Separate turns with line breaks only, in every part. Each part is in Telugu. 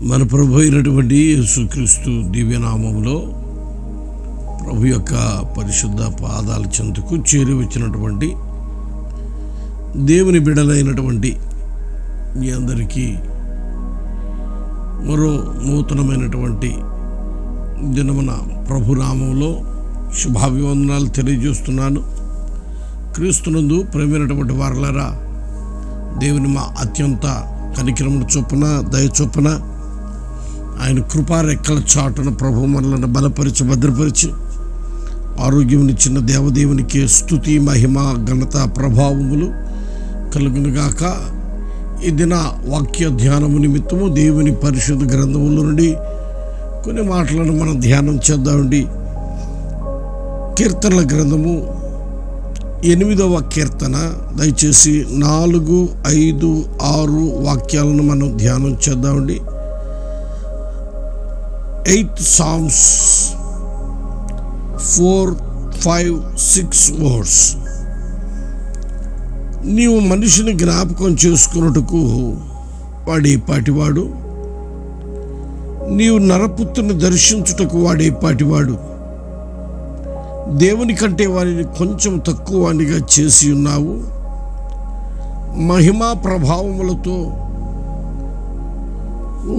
మన ప్రభు అయినటువంటి యేసుక్రీస్తు దివ్యనామంలో ప్రభు యొక్క పరిశుద్ధ పాదాల చెంతకు చేరి వచ్చినటువంటి దేవుని బిడలైనటువంటి మీ అందరికీ మరో నూతనమైనటువంటి దినమున ప్రభునామంలో శుభాభివందనాలు తెలియజేస్తున్నాను. క్రీస్తునందు ప్రేమైనటువంటి వారలరా దేవుని మా అత్యంత కనికరముల చొప్పున దయ చొప్పున ఆయన కృపారెక్కల చాటును చాటున ప్రభు మనలను బలపరిచి భద్రపరిచి ఆరోగ్యమునిచ్చిన దేవదేవునికి స్థుతి మహిమ ఘనత ప్రభావములు కలుగునుగాక. ఈ దిన వాక్య ధ్యానము నిమిత్తము దేవుని పరిశుద్ధ గ్రంథముల నుండి కొన్ని మాటలను మనం ధ్యానం చేద్దామండి. కీర్తనల గ్రంథము ఎనిమిదవ కీర్తన. దయచేసి నాలుగు ఐదు ఆరు వాక్యాలను మనం ధ్యానం చేద్దామండి. Eighth songs four five six words నీవు మనిషిని జ్ఞాపకం చేసుకున్నట్టుకు వాడే పాటివాడు. నీవు నరపుత్రుని దర్శించుటకు వాడే పాటివాడు. దేవుని కంటే వారిని కొంచెం తక్కువ వానిగా చేసి ఉన్నావు. మహిమా ప్రభావములతో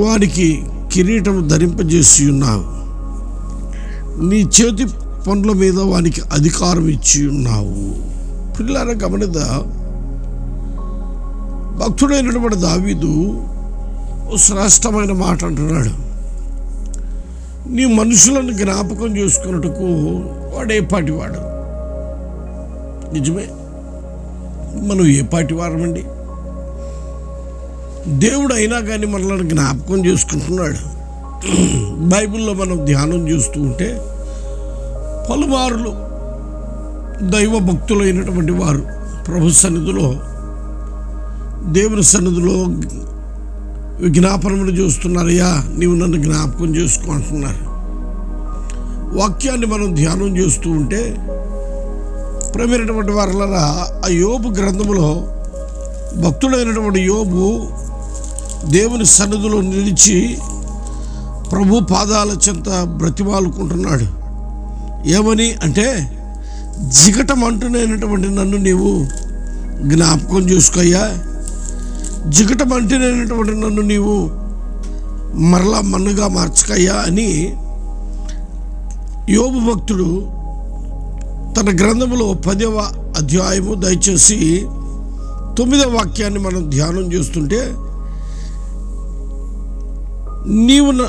వారికి కిరీటం ధరింపజేసి ఉన్నావు. నీ చేతి పనుల మీద వానికి అధికారం ఇచ్చి ఉన్నావు. పిల్లల గమనిద? భక్తుడైనటువంటి దావీదు ఓ శ్రేష్టమైన మాట అంటున్నాడు. నీ మనుషులను జ్ఞాపకం చేసుకున్నట్టుకు వాడు ఏ పాటివాడు. నిజమే? మనం ఏ పాటి వారమండి దేవుడు అయినా కానీ మనల్ని జ్ఞాపకం చేసుకుంటున్నాడు. బైబిల్లో మనం ధ్యానం చేస్తూ ఉంటే పలుమారులు దైవ భక్తులైనటువంటి వారు ప్రభు సన్నిధిలో దేవుని సన్నిధిలో విజ్ఞాపనములు చూస్తున్నారయ్యా నీవు నన్ను జ్ఞాపకం చేసుకో అంటున్నారు. వాక్యాన్ని మనం ధ్యానం చేస్తూ ఉంటే ప్రమైనటువంటి వారులరా ఆ యోబు గ్రంథములో భక్తుడైనటువంటి యోబు దేవుని సన్నిధిలో నిలిచి ప్రభు పాదాల చెంత బ్రతిమాలుకుంటున్నాడు. ఏమని అంటే జిగటం అంటున్నటువంటి నన్ను నీవు జ్ఞాపకం చేసుకోయ్యా. జిగటం అంటున్నటువంటి నన్ను నీవు మరలా మన్నుగా మార్చకయ్యా అని యోబు భక్తుడు తన గ్రంథంలో పదవ అధ్యాయము దయచేసి తొమ్మిదవ వాక్యాన్ని మనం ధ్యానం చేస్తుంటే నీవు నా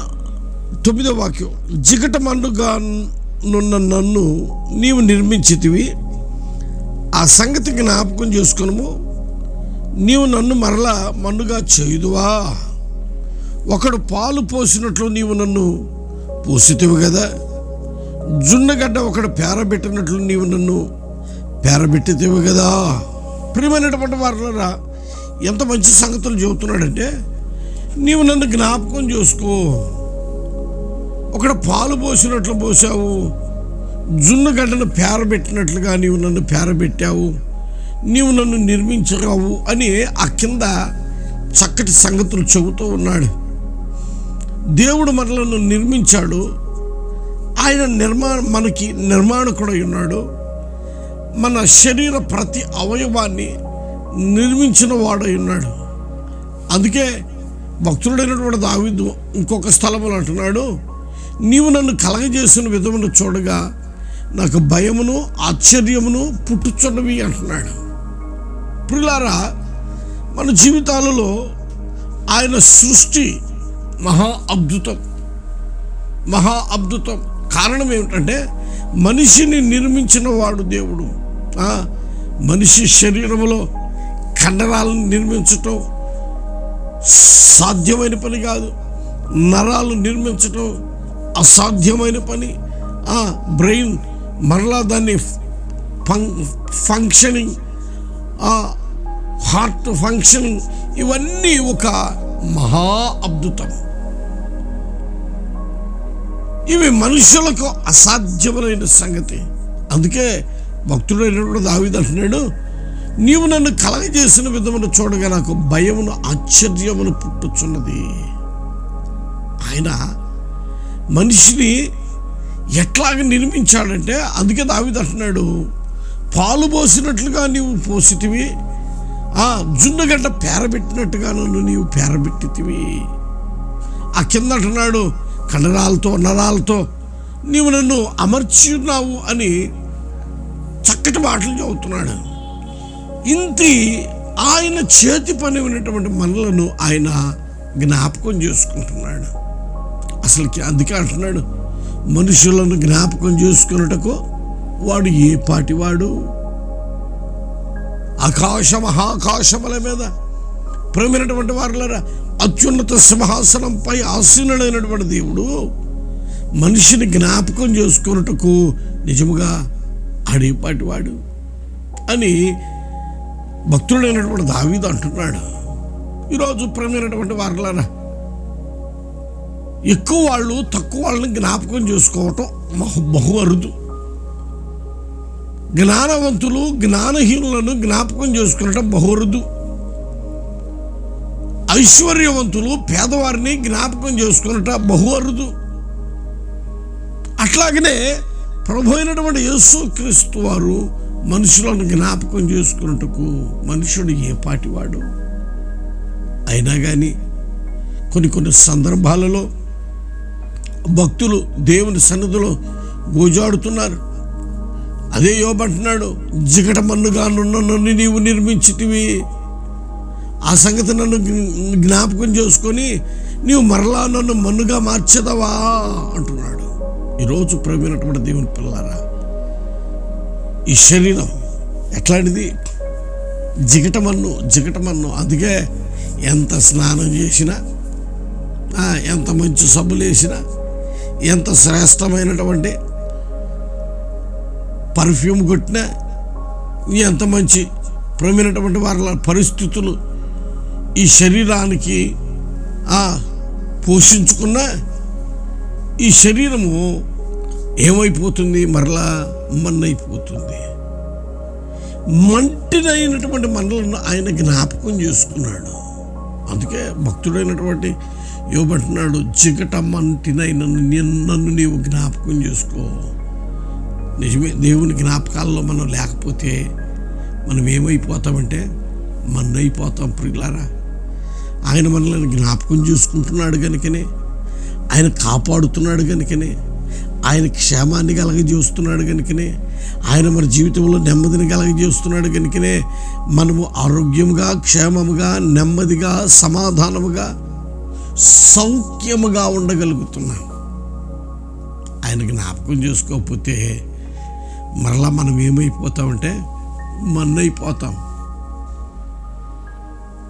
తొమ్మిదవ వాక్యం. జిగట మన్నుగా నున్న నన్ను నీవు నిర్మించితివి. ఆ సంగతి జ్ఞాపకం చేసుకునము. నీవు నన్ను మరలా మన్నుగా చేయుదువా? ఒకడు పాలు పోసినట్లు నీవు నన్ను పోసితివి కదా జున్నగడ్డ ఒకడు పేరబెట్టినట్లు నీవు నన్ను పేరబెట్టితివి కదా ప్రియమైనటువంటి వారులరా ఎంత మంచి సంగతులు చెబుతున్నాడంటే నీవు నన్ను జ్ఞాపకం చేసుకో. ఒకడు పాలు పోసినట్లు పోసావు జున్నగడ్డను పేరబెట్టినట్లుగా నీవు నన్ను పేరబెట్టావు. నీవు నన్ను నిర్మించరావు అని ఆ కింద చక్కటి సంగతులు చెబుతూ ఉన్నాడు. దేవుడు మనలను నిర్మించాడు. ఆయన నిర్మాణ మనకి నిర్మాణకుడై ఉన్నాడు. మన శరీర ప్రతి అవయవాన్ని నిర్మించిన వాడై ఉన్నాడు. అందుకే భక్తుడైనటువంటి దావిదు ఇంకొక స్థలములు అంటున్నాడు నీవు నన్ను కలగజేసిన విధమును చూడగా నాకు భయమును ఆశ్చర్యమును పుట్టుచున్నవి అంటున్నాడు. పుల్లారా మన జీవితాలలో ఆయన సృష్టి మహా అద్భుతం. మహా అద్భుతం. కారణం ఏమిటంటే మనిషిని నిర్మించిన వాడు దేవుడు. మనిషి శరీరంలో కండరాలను నిర్మించటం సాధ్యమైన పని కాదు. నరాలు నిర్మించటం అసాధ్యమైన పని. ఆ బ్రెయిన్ మరలా దాన్ని ఫం ఫంక్షనింగ్ ఆ హార్ట్ ఫంక్షనింగ్ ఇవన్నీ ఒక మహా అద్భుతం. ఇవి మనుషులకు అసాధ్యమైన సంగతి. అందుకే భక్తుడైనటువంటి దావిదంటున్నాడు నీవు నన్ను కలగజేసిన విధమును చూడగా నాకు భయమును ఆశ్చర్యమును పుట్టుచున్నది. ఆయన మనిషిని ఎట్లాగ నిర్మించాడంటే అందుకే దావిది అంటున్నాడు పాలు పోసినట్లుగా నీవు పోసితివి ఆ జున్నుగడ్డ పేరబెట్టినట్టుగా నన్ను నీవు పేరబెట్టితివి. ఆ కింద అంటున్నాడు కండరాలతో నరాలతో నీవు నన్ను అమర్చి ఉన్నావు అని చక్కటి మాటలు చెబుతున్నాడు. ఇంతి ఆయన చేతి పని ఉన్నటువంటి మనలను ఆయన జ్ఞాపకం చేసుకుంటున్నాడు. అసలుకి అందుకే అంటున్నాడు మనుషులను జ్ఞాపకం చేసుకున్నటకు వాడు ఏ పాటివాడు? ఆకాశ మహాకాశముల మీద ప్రేమైనటువంటి వారులరా అత్యున్నత సింహాసనంపై ఆసీనుడైనటువంటి దేవుడు మనిషిని జ్ఞాపకం చేసుకున్నటకు నిజముగా ఆడేపాటివాడు అని భక్తుడైనటువంటి దావీదు అంటున్నాడు ఈరోజు ప్రేమైనటువంటి వారులారా ఎక్కువ వాళ్ళు తక్కువ వాళ్ళని జ్ఞాపకం చేసుకోవటం బహు బహు అరుదు. జ్ఞానవంతులు జ్ఞానహీనులను జ్ఞాపకం చేసుకునటం బహు అరుదు. ఐశ్వర్యవంతులు పేదవారిని జ్ఞాపకం చేసుకునట బహు అరుదు. అట్లాగనే ప్రభు అయినటువంటి యేసు క్రీస్తు వారు మనుషులను జ్ఞాపకం చేసుకున్నట్టుకు మనుషుడు ఏ పాటివాడు? అయినా కానీ కొన్ని కొన్ని సందర్భాలలో భక్తులు దేవుని సన్నిధిలో గోజాడుతున్నారు. అదే యోబంటున్నాడు జిగట మన్నుగా నున్న నన్ను నీవు నిర్మించితివి. ఆ సంగతి నన్ను జ్ఞాపకం చేసుకొని నీవు మరలా నన్ను మన్నుగా మార్చేదవా? అంటున్నాడు. ఈరోజు ప్రేమైనటువంటి దేవుని పిల్లారా ఈ శరీరం ఎట్లాంటిది? జిగటమన్ను జిగటమన్ను. అందుకే ఎంత స్నానం చేసినా ఎంత మంచి సబ్బులు వేసినా ఎంత శ్రేష్టమైనటువంటి పర్ఫ్యూమ్ కొట్టినా ఎంత మంచి ప్రమైనటువంటి వారి పరిస్థితులు ఈ శరీరానికి పోషించుకున్నా ఈ శరీరము ఏమైపోతుంది? మరలా మన్నైపోతుంది. మంటినైనటువంటి మనలను ఆయన జ్ఞాపకం చేసుకున్నాడు. అందుకే భక్తుడైనటువంటి యోబంటున్నాడు జిగట మంటినైన నిన్ను- నన్ను నీవు జ్ఞాపకం చేసుకో. నిజమే దేవుని జ్ఞాపకాల్లో మనం లేకపోతే మనం ఏమైపోతామంటే మన్నైపోతాం ప్రియులారా. ఆయన మనల్ని జ్ఞాపకం చేసుకుంటున్నాడు కనుకనే ఆయన కాపాడుతున్నాడు కనుకనే ఆయన క్షేమాన్ని కలగజేస్తున్నాడు కనుకనే ఆయన మన జీవితంలో నెమ్మదిని కలగజేస్తున్నాడు కనుకనే మనము ఆరోగ్యముగా క్షేమముగా నెమ్మదిగా సమాధానముగా సౌఖ్యముగా ఉండగలుగుతున్నాం. ఆయన జ్ఞాపకం చేసుకోకపోతే మరలా మనం ఏమైపోతామంటే మన్నైపోతాం.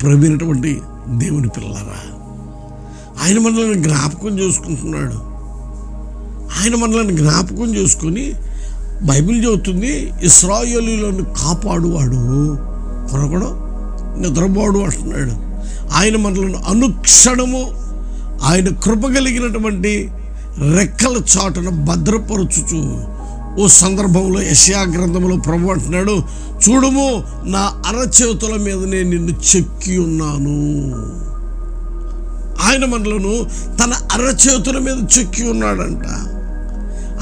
ప్రవీణటువంటి దేవుని పిల్లరా ఆయన మనల్ని జ్ఞాపకం చేసుకుంటున్నాడు. ఆయన మనల్ని జ్ఞాపకం చేసుకొని బైబిల్ చెబుతుంది ఇస్రాయలీలను కాపాడువాడు కొనకడం నిద్రపోడు అంటున్నాడు. ఆయన మనలను అనుక్షణము ఆయన కృప కలిగినటువంటి రెక్కల చాటున భద్రపరచుచు ఓ సందర్భంలో యశయా గ్రంథంలో ప్రభు అంటున్నాడు చూడము నా అరచేతుల మీద నేను నిన్ను చెక్కి ఉన్నాను. ఆయన మనలను తన అరచేతుల మీద చెక్కి ఉన్నాడంట.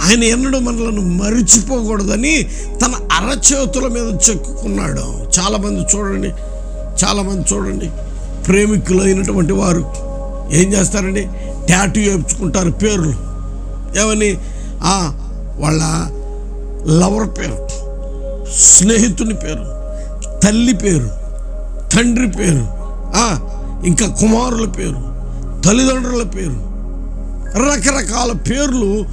ఆయన ఎన్నడూ మనలను మరిచిపోకూడదని తన అరచేతుల మీద చెక్కుకున్నాడు. చాలామంది చూడండి చాలామంది చూడండి ప్రేమికులైనటువంటి వారు ఏం చేస్తారండి? ట్యాటూ వేయించుకుంటారు పేర్లు. ఏమని? వాళ్ళ లవర్ పేరు స్నేహితుని పేరు తల్లి పేరు తండ్రి పేరు ఇంకా కుమారుల పేరు తల్లిదండ్రుల పేరు. రకరకాల పేర్లు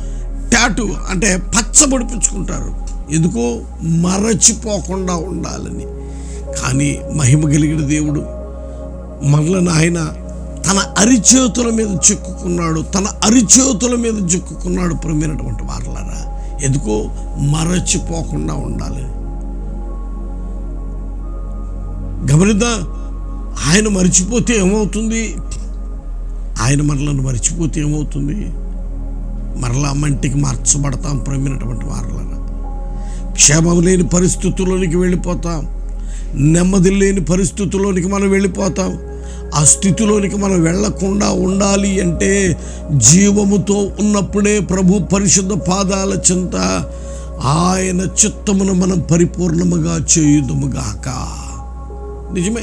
ట్యాటు అంటే పచ్చబడిపించుకుంటారు. ఎందుకో మరచిపోకుండా ఉండాలని. కానీ మహిమ కలిగిన దేవుడు మనలను ఆయన తన అరిచేతుల మీద చిక్కుకున్నాడు తన అరిచేతుల మీద చిక్కుకున్నాడు ప్రమైనటువంటి వారలారా. ఎందుకో మరచిపోకుండా ఉండాలి గమనిద్దా? ఆయన మర్చిపోతే ఏమవుతుంది? ఆయన మనలను మర్చిపోతే ఏమవుతుంది? మరలా మంటికి మార్చబడతాం ప్రమినటువంటి వారలరా. క్షేమం లేని పరిస్థితుల్లోనికి వెళ్ళిపోతాం. నెమ్మది లేని పరిస్థితుల్లోనికి మనం వెళ్ళిపోతాం. ఆ స్థితిలోనికి మనం వెళ్ళకుండా ఉండాలి అంటే జీవముతో ఉన్నప్పుడే ప్రభు పరిశుద్ధ పాదాల చింత ఆయన చిత్తమును మనం పరిపూర్ణముగా చేయుదుముగాక నిజమే.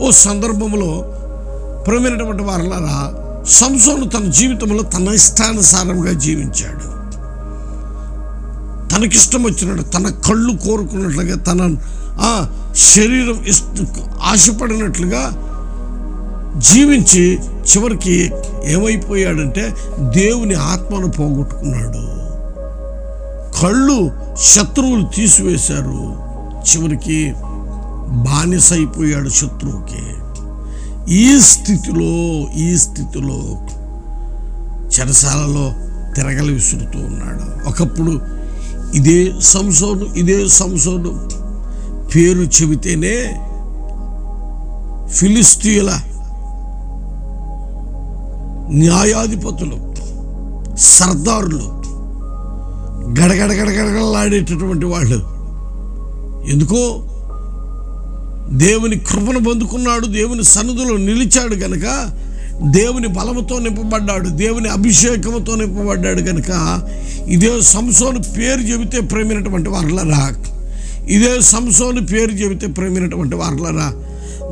ఓ సందర్భంలో ప్రమైనటువంటి వారులారా సంసోను తన జీవితంలో తన ఇష్టానుసారంగా జీవించాడు. తనకిష్టం వచ్చినట్టు తన కళ్ళు కోరుకున్నట్లుగా తన ఆ, శరీరం ఆశపడినట్లుగా జీవించి చివరికి ఏమైపోయాడంటే దేవుని ఆత్మను పోగొట్టుకున్నాడు. కళ్ళు శత్రువులు తీసివేశారు. చివరికి బానిస అయిపోయాడు శత్రువుకి. ఈ స్థితిలో ఈ స్థితిలో చెరసాలలో తిరగలి విసురుతూ ఉన్నాడు. ఒకప్పుడు ఇదే సంసోను ఇదే సంసోను పేరు చెబితేనే ఫిలిస్తీయుల న్యాయాధిపతులు సర్దారులు గడగడగడగడగడలాడేటటువంటి వాళ్ళు. ఎందుకో దేవుని కృపను పొందుకున్నాడు దేవుని సన్నిధిలో నిలిచాడు కనుక దేవుని బలముతో నింపబడ్డాడు దేవుని అభిషేకముతో నింపబడ్డాడు కనుక ఇదే సంసోను పేరు చెబితే ప్రేమినటువంటి వారులరా. ఇదే సంసోను పేరు చెబితే ప్రేమినటువంటి వారులరా.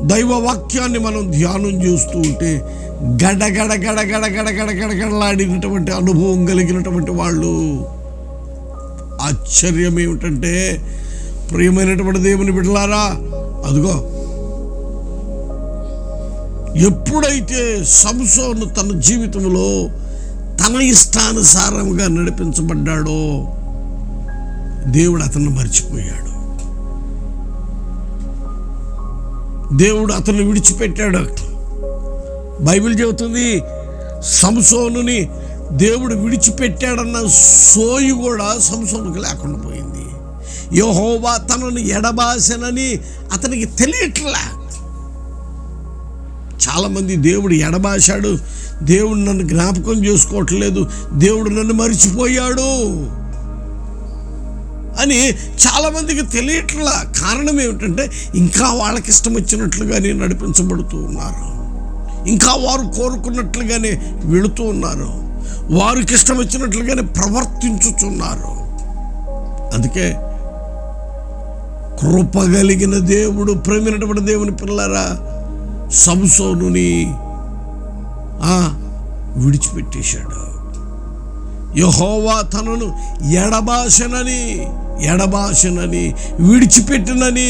దైవ వాక్యాన్ని మనం ధ్యానం చేస్తూ ఉంటే గడగడ గడగడ గడగడ గడగడలాడినటువంటి అనుభవం కలిగినటువంటి వాళ్ళు. ఆశ్చర్యం ఏమిటంటే ప్రియమైనటువంటి దేవుని బిడ్డలారా అదిగో. ఎప్పుడైతే సంసోను తన జీవితంలో తన ఇష్టానుసారంగా నడిపించబడ్డాడో దేవుడు అతన్ని మర్చిపోయాడు. దేవుడు అతన్ని విడిచిపెట్టాడు బైబిల్ చెబుతుంది సంసోనుని దేవుడు విడిచిపెట్టాడన్న సోయి కూడా సంసోనుకి లేకుండా యహోవా తనను ఎడబాసనని అతనికి తెలియట్లా. చాలామంది దేవుడు ఎడబాశాడు. దేవుడు నన్ను జ్ఞాపకం చేసుకోవట్లేదు. దేవుడు నన్ను మరిచిపోయాడు అని చాలామందికి తెలియట్లా. కారణం ఏమిటంటే ఇంకా వాళ్ళకి ఇష్టం వచ్చినట్లుగానే నడిపించబడుతూ ఉన్నారు. ఇంకా వారు కోరుకున్నట్లుగానే వెళుతూ ఉన్నారు. వారికి ఇష్టం వచ్చినట్లుగానే ప్రవర్తించుచున్నారు. అందుకే కృపగలిగిన దేవుడు ప్రేమినటువంటి దేవుని పిల్లరా సంసోనుని విడిచిపెట్టేశాడు. యహోవా తనను ఎడబాసనని ఎడబాసనని విడిచిపెట్టినని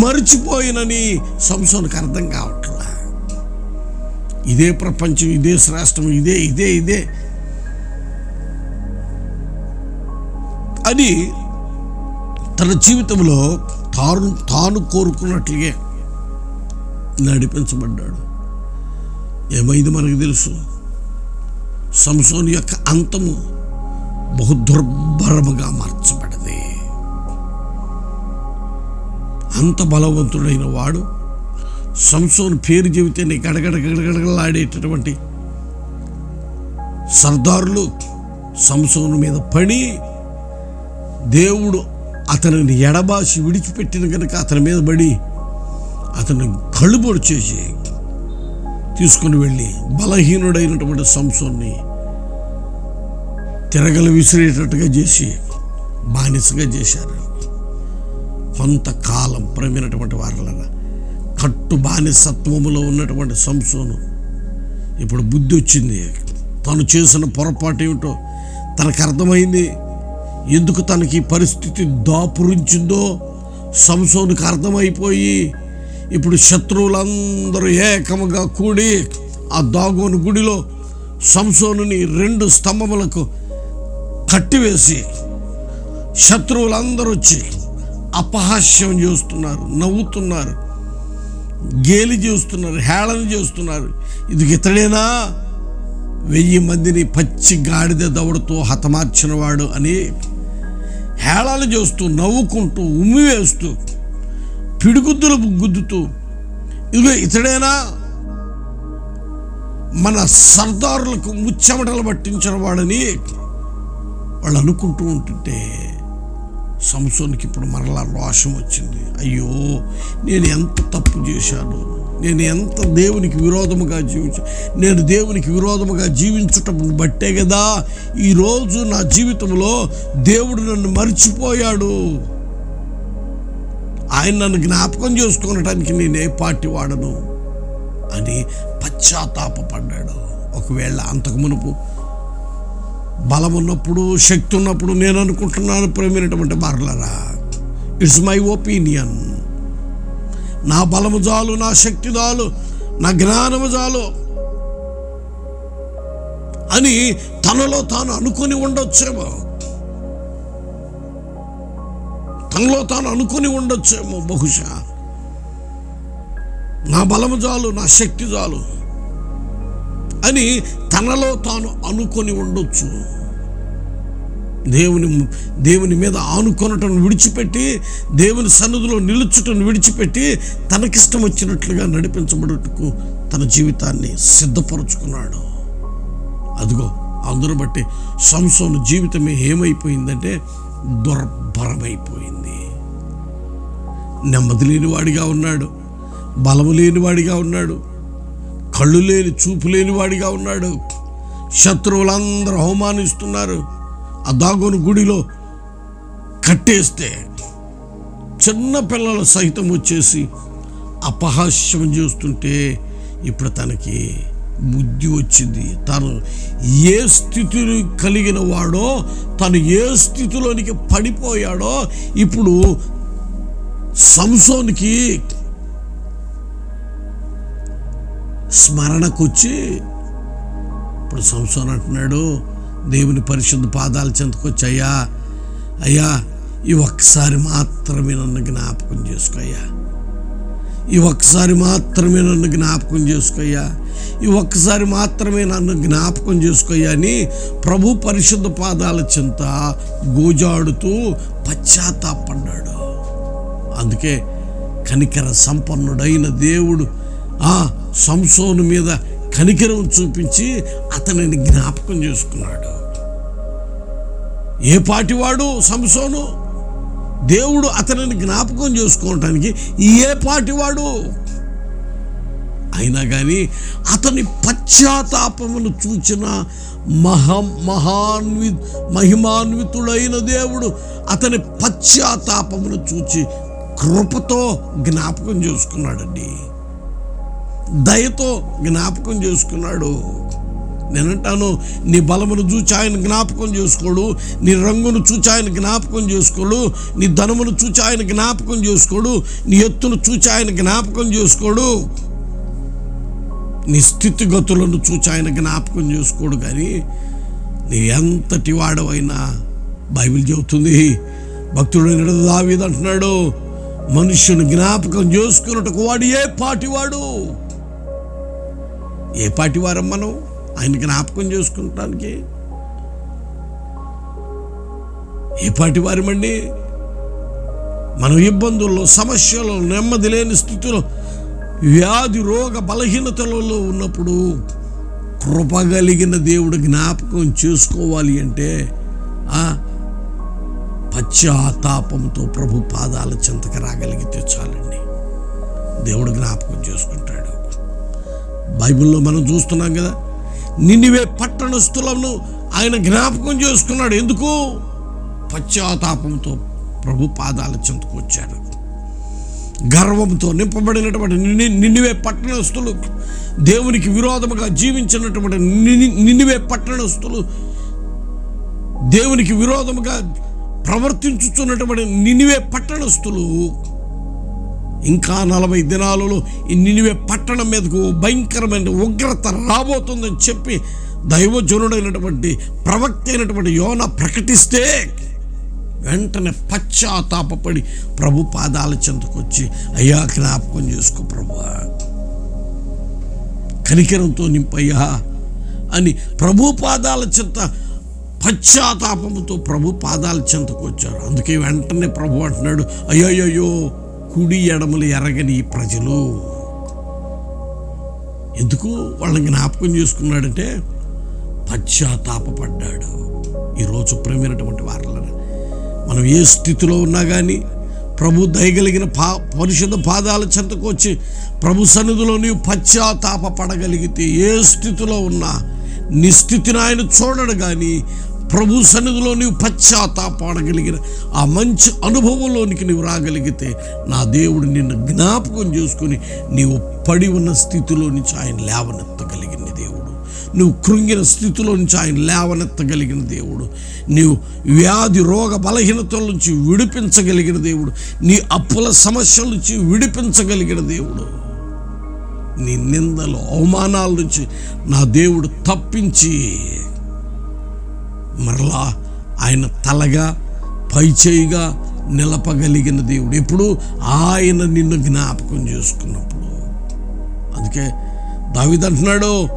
మర్చిపోయినని సంసోనికి అర్థం కావట్లా. ఇదే ప్రపంచం ఇదే శ్రేష్టం ఇదే ఇదే ఇదే అని తన జీవితంలో తాను తాను కోరుకున్నట్లుగా నడిపించబడ్డాడు. ఏమైంది మనకు తెలుసు? సంసోని యొక్క అంతము బహు దుర్భరముగా మార్చబడది. అంత బలవంతుడైన వాడు సంసోన్ పేరు చెబితేనే గడగడ గడగడగలాడేటటువంటి సర్దారులు సంసోను మీద పడి దేవుడు అతనిని ఎడబాసి విడిచిపెట్టిన కనుక అతని మీద పడి అతన్ని కళ్ళుబొడు చేసి తీసుకుని వెళ్ళి బలహీనుడైనటువంటి సంసోన్ని తిరగలు విసిరేటట్టుగా చేసి బానిసగా చేశారు. కొంతకాలం ప్రమినటువంటి వారలన కట్టు బానిసత్వములో ఉన్నటువంటి సంసోను ఇప్పుడు బుద్ధి వచ్చింది. తను చేసిన పొరపాటు ఏమిటో తనకు అర్థమైంది. ఎందుకు తనకి పరిస్థితి దాపురించిందో సంసోనికి అర్థమైపోయి ఇప్పుడు శత్రువులందరూ ఏకముగా కూడి ఆ దాగోను గుడిలో సంసోనుని రెండు స్తంభములకు కట్టివేసి శత్రువులందరూ వచ్చి అపహాస్యం చేస్తున్నారు నవ్వుతున్నారు గేలి చేస్తున్నారు హేళన చేస్తున్నారు. ఇది ఇతడేనా? వెయ్యి మందిని పచ్చి గాడిద దవడుతూ హతమార్చినవాడు అని హేళాలు చేస్తూ నవ్వుకుంటూ ఉమ్మి వేస్తూ పిడుగుద్దులు గుద్దుతూ ఇదిగో ఇతడైనా మన సర్దారులకు ముచ్చెమటలు పట్టించిన వాడని వాళ్ళు అనుకుంటూ ఉంటుంటే సంసోనికి ఇప్పుడు మరలా రోషం వచ్చింది. అయ్యో నేను ఎంత తప్పు చేశాను? నేను ఎంత దేవునికి విరోధముగా జీవించా నేను దేవునికి విరోధముగా జీవించటం బట్టే కదా ఈరోజు నా జీవితంలో దేవుడు నన్ను మర్చిపోయాడు. ఆయన నన్ను జ్ఞాపకం చేసుకోవటానికి నేను ఏ పార్టీ వాడను? అని పశ్చాత్తాపడ్డాడు ఒకవేళ అంతకు మునుపు బలం ఉన్నప్పుడు శక్తి ఉన్నప్పుడు నేను అనుకుంటున్నాను ప్రేమైనటువంటి బార్లరా ఇట్స్ మై ఒపీనియన్ నా బలము చాలు నా శక్తి చాలు నా జ్ఞానము చాలు అని తనలో తాను అనుకొని ఉండొచ్చేమో. తనలో తాను అనుకొని ఉండొచ్చేమో బహుశా. నా బలము చాలు నా శక్తి చాలు అని తనలో తాను అనుకొని ఉండొచ్చు. దేవుని దేవుని మీద ఆనుకొనటం విడిచిపెట్టి దేవుని సన్నిధిలో నిలుచుటను విడిచిపెట్టి తనకిష్టం వచ్చినట్లుగా నడిపించబడుటకు తన జీవితాన్ని సిద్ధపరచుకున్నాడు. అదిగో అందరూ బట్టి సంసోను జీవితమే ఏమైపోయిందంటే దుర్భరమైపోయింది. నెమ్మది లేనివాడిగా ఉన్నాడు బలము లేనివాడిగా ఉన్నాడు కళ్ళు లేని చూపు లేనివాడిగా ఉన్నాడు. శత్రువులందరూ అవమానిస్తున్నారు ఆ దాగోను గుడిలో కట్టేస్తే చిన్న పిల్లలు సహితం వచ్చేసి అపహాస్యం చేస్తుంటే ఇప్పుడు తనకి బుద్ధి వచ్చింది. తను ఏ స్థితిని కలిగిన వాడో తను ఏ స్థితిలోనికి పడిపోయాడో ఇప్పుడు సంసోనికి స్మరణకొచ్చి ఇప్పుడు సంసోన్ అంటున్నాడు దేవుని పరిశుద్ధ పాదాలు చెంతకొచ్చి అయ్యా అయ్యా ఈ ఒక్కసారి మాత్రమే నన్ను జ్ఞాపకం చేసుకోయ్యా. ఈ ఒక్కసారి మాత్రమే నన్ను జ్ఞాపకం చేసుకోయ్యా. ఈ ఒక్కసారి మాత్రమే నన్ను జ్ఞాపకం చేసుకోయ్యా అని ప్రభు పరిశుద్ధ పాదాల చింత గోజాడుతూ పశ్చాత్తాపడ్డాడు. అందుకే కనికర సంపన్నుడైన దేవుడు ఆ సంసోను మీద కనికరం చూపించి అతనిని జ్ఞాపకం చేసుకున్నాడు. ఏ పాటివాడు సంసోను? దేవుడు అతనిని జ్ఞాపకం చేసుకోవటానికి ఏ పాటివాడు? అయినా కానీ అతని పశ్చాత్తాపమును చూచిన మహా మహాన్వి మహిమాన్వితుడైన దేవుడు అతని పశ్చాత్తాపమును చూచి కృపతో జ్ఞాపకం చేసుకున్నాడండి. దయతో జ్ఞాపకం చేసుకున్నాడు. నేనంటాను నీ బలమును చూచి ఆయన జ్ఞాపకం చేసుకోడు. నీ రంగును చూచి ఆయన జ్ఞాపకం చేసుకోడు. నీ ధనమును చూచి ఆయన జ్ఞాపకం చేసుకోడు. నీ ఎత్తును చూచి ఆయన జ్ఞాపకం చేసుకోడు. నీ స్థితిగతులను చూచి ఆయన జ్ఞాపకం చేసుకోడు కానీ నీ ఎంతటి వాడవైనా బైబిల్ చెబుతుంది. భక్తుడైన దావీదంటున్నాడు మనుషుని జ్ఞాపకం చేసుకున్నట్టుకు వాడు ఏ పాటివాడు? ఏ పాటి వారం మనం ఆయన జ్ఞాపకం చేసుకుంటానికి? ఏ పాటి వారమండి మనం ఇబ్బందుల్లో సమస్యలో నెమ్మది లేని స్థితిలో వ్యాధి రోగ బలహీనతలలో ఉన్నప్పుడు కృప కలిగిన దేవుడు జ్ఞాపకం చేసుకోవాలి అంటే పశ్చాత్తాపంతో ప్రభు పాదాల చెంతకు రాగలిగితే చాలండి. దేవుడు జ్ఞాపకం చేసుకుంటాడు. బైబిల్లో మనం చూస్తున్నాం కదా నిన్నివే పట్టణస్థులను ఆయన జ్ఞాపకం చేసుకున్నాడు. ఎందుకు? పశ్చాత్తాపంతో ప్రభు పాదాల చెందుకు వచ్చాడు. గర్వంతో నింపబడినటువంటి నిన్ని నిన్నివే పట్టణస్థులు దేవునికి విరోధముగా జీవించినటువంటి నిని- నిన్నివే పట్టణస్థులు దేవునికి విరోధముగా ప్రవర్తించుచున్నటువంటి నినివే పట్టణస్థులు ఇంకా నలభై దినాలలో ఈ నినివే పట్టణం మీదకు భయంకరమైన ఉగ్రత రాబోతుందని చెప్పి దైవజనుడైనటువంటి ప్రవక్త అయినటువంటి యోన ప్రకటిస్తే వెంటనే పశ్చాత్తాపడి ప్రభు పాదాల చెంతకొచ్చి అయ్యా జ్ఞాపకం చేసుకో ప్రభు. కనికరంతో నింపయ్యా అని ప్రభు పాదాల చెంత పశ్చాత్తాపముతో ప్రభు పాదాల చెంతకు వచ్చారు. అందుకే వెంటనే ప్రభు అంటున్నాడు అయ్యయ్యో కుడి ఎడమలు ఎరగని ప్రజలు. ఎందుకు వాళ్ళని జ్ఞాపకం చేసుకున్నాడంటే పశ్చాత్తాపడ్డాడు ఈరోజు ప్రేమైనటువంటి వారిలో మనం ఏ స్థితిలో ఉన్నా కానీ ప్రభు దయగలిగిన పా పరిశుద్ధ పాదాల చెంతకు వచ్చి ప్రభు సన్నిధిలో నీవు పశ్చాత్తాప పడగలిగితే ఏ స్థితిలో ఉన్నా నిస్థితిని ఆయన చూడడు కానీ ప్రభు సన్నిధిలో నీవు పశ్చాత్తాపాడగలిగిన ఆ మంచి అనుభవంలోనికి నీవు రాగలిగితే నా దేవుడు నిన్ను జ్ఞాపకం చేసుకుని నీవు పడి ఉన్న స్థితిలో నుంచి ఆయన లేవనెత్తగలిగిన దేవుడు. నువ్వు కృంగిన స్థితిలో నుంచి ఆయన లేవనెత్తగలిగిన దేవుడు. నీవు వ్యాధి రోగ బలహీనతల నుంచి విడిపించగలిగిన దేవుడు. నీ అప్పుల సమస్యల నుంచి విడిపించగలిగిన దేవుడు. నీ నిందలు అవమానాల నుంచి నా దేవుడు తప్పించి మరలా ఆయన తలగా పైచేయిగా నిలపగలిగిన దేవుడు. ఎప్పుడు ఆయన నిన్ను జ్ఞాపకం చేసుకున్నప్పుడు. అందుకే దావిదంటున్నాడు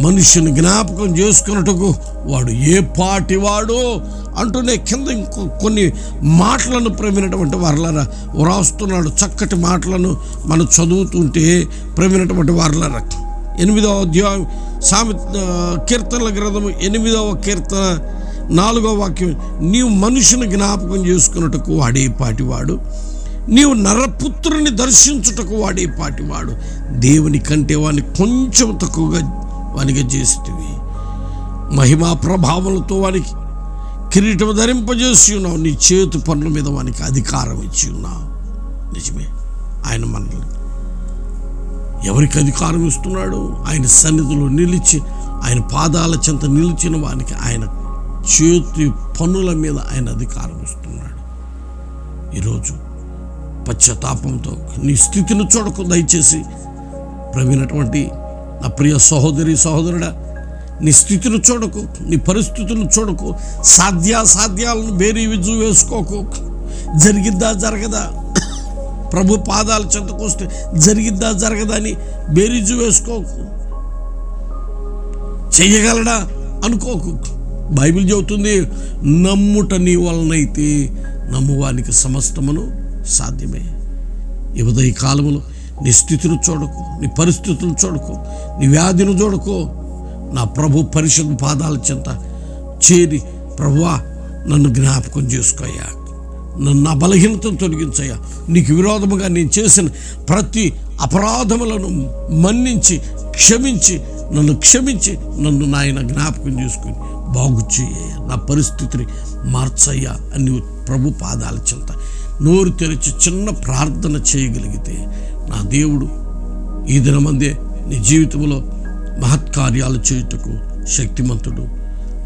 మనుషుని జ్ఞాపకం చేసుకున్నట్టుకు వాడు ఏ పాటి వాడు? అంటూనే కింద ఇంకో కొన్ని మాటలను ప్రమినటువంటి వారులరా వ్రాస్తున్నాడు. చక్కటి మాటలను మనం చదువుతుంటే ప్రమినటువంటి వారలరా. ఎనిమిదవ అధ్యాయం సామె కీర్తనల గ్రంథము ఎనిమిదవ కీర్తన నాలుగో వాక్యం నీవు మనుషుని జ్ఞాపకం చేసుకున్నట్టుకు వాడే పాటివాడు. నీవు నరపుత్రుని దర్శించుటకు వాడే పాటివాడు. దేవుని కంటే వాడిని కొంచెం తక్కువగా వానిగా చేసేటివి. మహిమా ప్రభావాలతో వానికి కిరీటం ధరింపజేసి ఉన్నావు. నీ చేతు పనుల మీద వానికి అధికారం ఇచ్చి ఉన్నావు. నిజమే. ఆయన మనల్ని ఎవరికి అధికారం ఇస్తున్నాడు? ఆయన సన్నిధిలో నిలిచి ఆయన పాదాల చెంత నిలిచిన వానికి ఆయన చేతి పనుల మీద ఆయన అధికారం ఇస్తున్నాడు ఈరోజు పశ్చాత్తాపంతో నీ స్థితిని చూడకు దయచేసి ప్రవీణటువంటి నా ప్రియ సహోదరి సహోదరుడా నీ స్థితిని చూడకు నీ పరిస్థితులను చూడకు సాధ్యాసాధ్యాలను బేరీ విజు వేసుకోకు. జరిగిద్దా జరగదా? ప్రభు పాదాల చెంతకు వస్తే జరిగిద్దా జరగదా అని బేరీజు వేసుకోకు. చెయ్యగలడా అనుకోకు. బైబిల్ చెబుతుంది నమ్ముట నీ వలనైతే నమ్మువానికి సమస్తమును సాధ్యమే. ఈ ఉదయ నీ స్థితిని చూడకు నీ పరిస్థితులు చూడకు నీ వ్యాధిని చూడకు. నా ప్రభు పరిశుద్ధ పాదాల చెంత చేరి ప్రభువా నన్ను జ్ఞాపకం చేసుకోయ్యా. నన్ను నా బలహీనతను తొలగించయ్యా. నీకు విరోధముగా నేను చేసిన ప్రతి అపరాధములను మన్నించి క్షమించి నన్ను క్షమించి నన్ను నాయన జ్ఞాపకం చేసుకుని బాగు చేయ నా పరిస్థితిని మార్చయ్యా అని ప్రభు పాదాల చెంత. నోరు తెరిచి చిన్న ప్రార్థన చేయగలిగితే నా దేవుడు ఈ దినమందే నీ జీవితంలో మహత్కార్యాలు చేయుటకు శక్తిమంతుడు.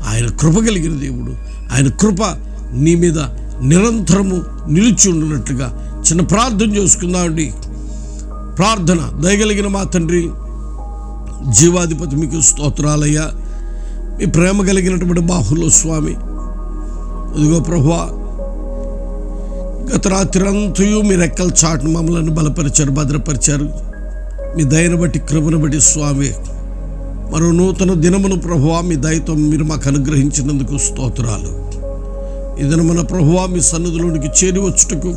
ఆయన కృప కలిగిన దేవుడు. ఆయన కృప నీ మీద నిరంతరము నిలిచి ఉండినట్లుగా చిన్న ప్రార్థన చేసుకుందామండి. ప్రార్థన దయగలిగిన మా తండ్రి జీవాధిపతి మీకు స్తోత్రాలయ్యా. మీ ప్రేమ కలిగినటువంటి బాహులో స్వామి. ఇదిగో ప్రభువా గత రాత్రి అంతయు మీ రెక్కల చాటును మమ్మల్ని బలపరిచారు భద్రపరిచారు. మీ దయను బట్టి కృపను బట్టి స్వామి. మరో నూతన దినమును ప్రభువా మీ దయతో మీరు మాకు అనుగ్రహించినందుకు స్తోత్రాలు. ఈ దినమున ప్రభువా మీ సన్నిధిలోనికి చేరి వచ్చుటకు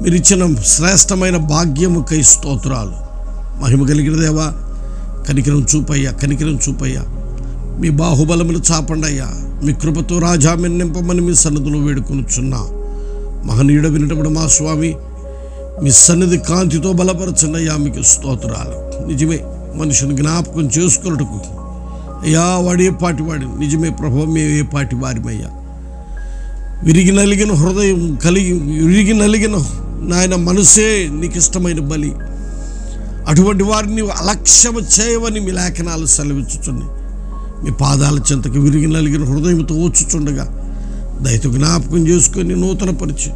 మీరు ఇచ్చిన శ్రేష్టమైన భాగ్యముకై స్తోత్రాలు. మహిమ కలిగిన దేవా కనికరం చూపయ్యా కనికరం చూపయ్యా. మీ బాహుబలములు చాపండయ్యా మీ కృపతో రాజా నింపమని మీ సన్నిధిలో వేడుకొనుచున్నా. మహనీయుడ వినటప్పుడు మా స్వామి మీ సన్నిధి కాంతితో బలపరచండి అయ్యా మీకు స్తోత్రాలు. నిజమే మనుషుని జ్ఞాపకం చేసుకున్నట్టుకు అయ్యా వాడు ఏ పాటి నిజమే ప్రభు మేము ఏ పాటి వారిమయ్యా. విరిగి నలిగిన హృదయం కలిగి విరిగి నలిగిన నాయన మనసే నీకు ఇష్టమైన బలి. అటువంటి వారిని అలక్ష్యము చేయవని మీ లేఖనాలు సెలవిచ్చుచున్నాయి. మీ పాదాల చెంతకు విరిగి నలిగిన హృదయంతో వచ్చుచుండగా దయతో జ్ఞాపకం చేసుకొని నూతనపరిచి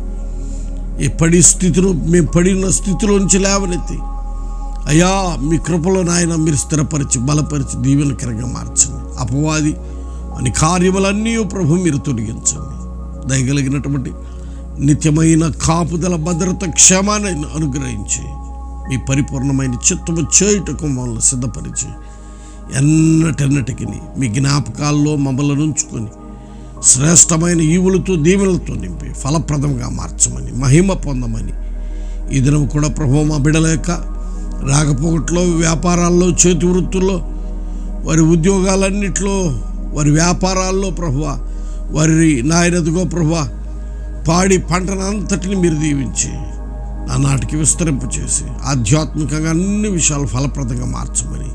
ఈ పడి స్థితిలో మేము పడిన స్థితిలో నుంచి లేవనెత్తి అయ్యా మీ కృపలో నాయన మీరు స్థిరపరిచి బలపరిచి దీవెనకరంగా మార్చండి. అపవాది అని కార్యములన్నీ ప్రభు మీరు తొలగించండి. దయగలిగినటువంటి నిత్యమైన కాపుదల భద్రత క్షేమాన్ని అనుగ్రహించి మీ పరిపూర్ణమైన చిత్తము చేయుటకు మమ్మల్ని సిద్ధపరిచి ఎన్నటెన్నటికి మీ జ్ఞాపకాల్లో మమ్మల్ని ఉంచుకొని శ్రేష్టమైన ఈవులతో దీవెనలతో నింపి ఫలప్రదంగా మార్చమని మహిమ పొందమని. ఈ దినం కూడా ప్రభు మా బిడలేక రాకపోకట్లో వ్యాపారాల్లో చేతి వృత్తుల్లో వారి ఉద్యోగాలన్నిట్లో వారి వ్యాపారాల్లో ప్రభు వారి నాయనదిగో ప్రభు పాడి పంటనంతటిని మీరు దీవించి నా నాటికి విస్తరింపు చేసి ఆధ్యాత్మికంగా అన్ని విషయాలు ఫలప్రదంగా మార్చమని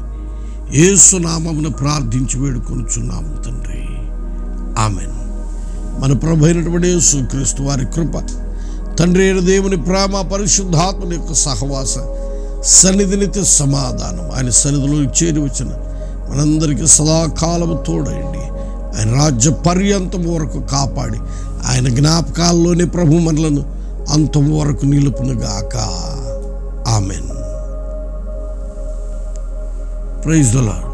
ఏసునామమును ప్రార్థించి వేడుకొనుచున్నాము తండ్రి. ఆమెను. మన ప్రభు అయినటువంటి యేసు క్రీస్తు వారి కృప తండ్రి అయిన దేవుని ప్రేమ పరిశుద్ధాత్మని యొక్క సహవాస సన్నిధినిత సమాధానం ఆయన సన్నిధిలో చేరి వచ్చిన మనందరికీ సదాకాలము తోడండి. ఆయన రాజ్య పర్యంతం వరకు కాపాడి ఆయన జ్ఞాపకాల్లోనే ప్రభు మనలను అంతం వరకు నిలుపునుగాక. ఆమెన్. Praise the lord